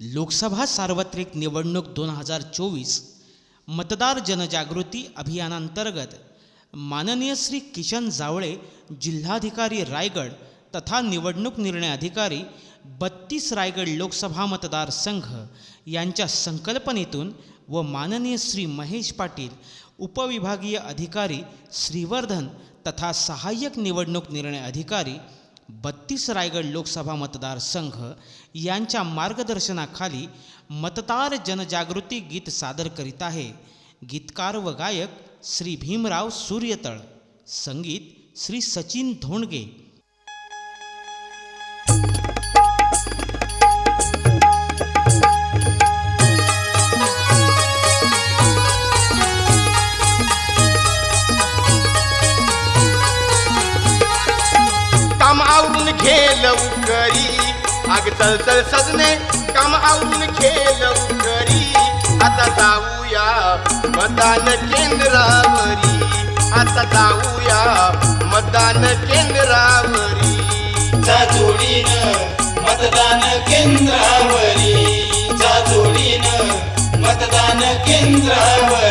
लोकसभा सार्वत्रिक निवडणूक दोन हजार चोवीस मतदार जनजागृती अभियानांतर्गत माननीय श्री किशन जावळे जिल्हाधिकारी रायगड तथा निवडणूक निर्णय अधिकारी बत्तीस रायगड लोकसभा मतदारसंघ यांच्या संकल्पनेतून व माननीय श्री महेश पाटील उपविभागीय अधिकारी श्रीवर्धन तथा सहाय्यक निवडणूक निर्णय अधिकारी बत्तीस रायगड लोकसभा मतदारसंघ यांच्या मार्गदर्शनाखाली मतदार जनजागृती गीत सादर करीत आहे. गीतकार व गायक श्री भीमराव सूर्यतळ संगीत श्री सचिन धोंडगे आवरून घे लवकरी आग चलचल सजने काम आवरून घे लवकरी आता जाऊया मतदान केंद्रावरी. आता जाऊया मतदान केंद्रावरी. जा जोडीनं मतदान केंद्रावरी. जा जोडीनं मतदान केंद्रावरी.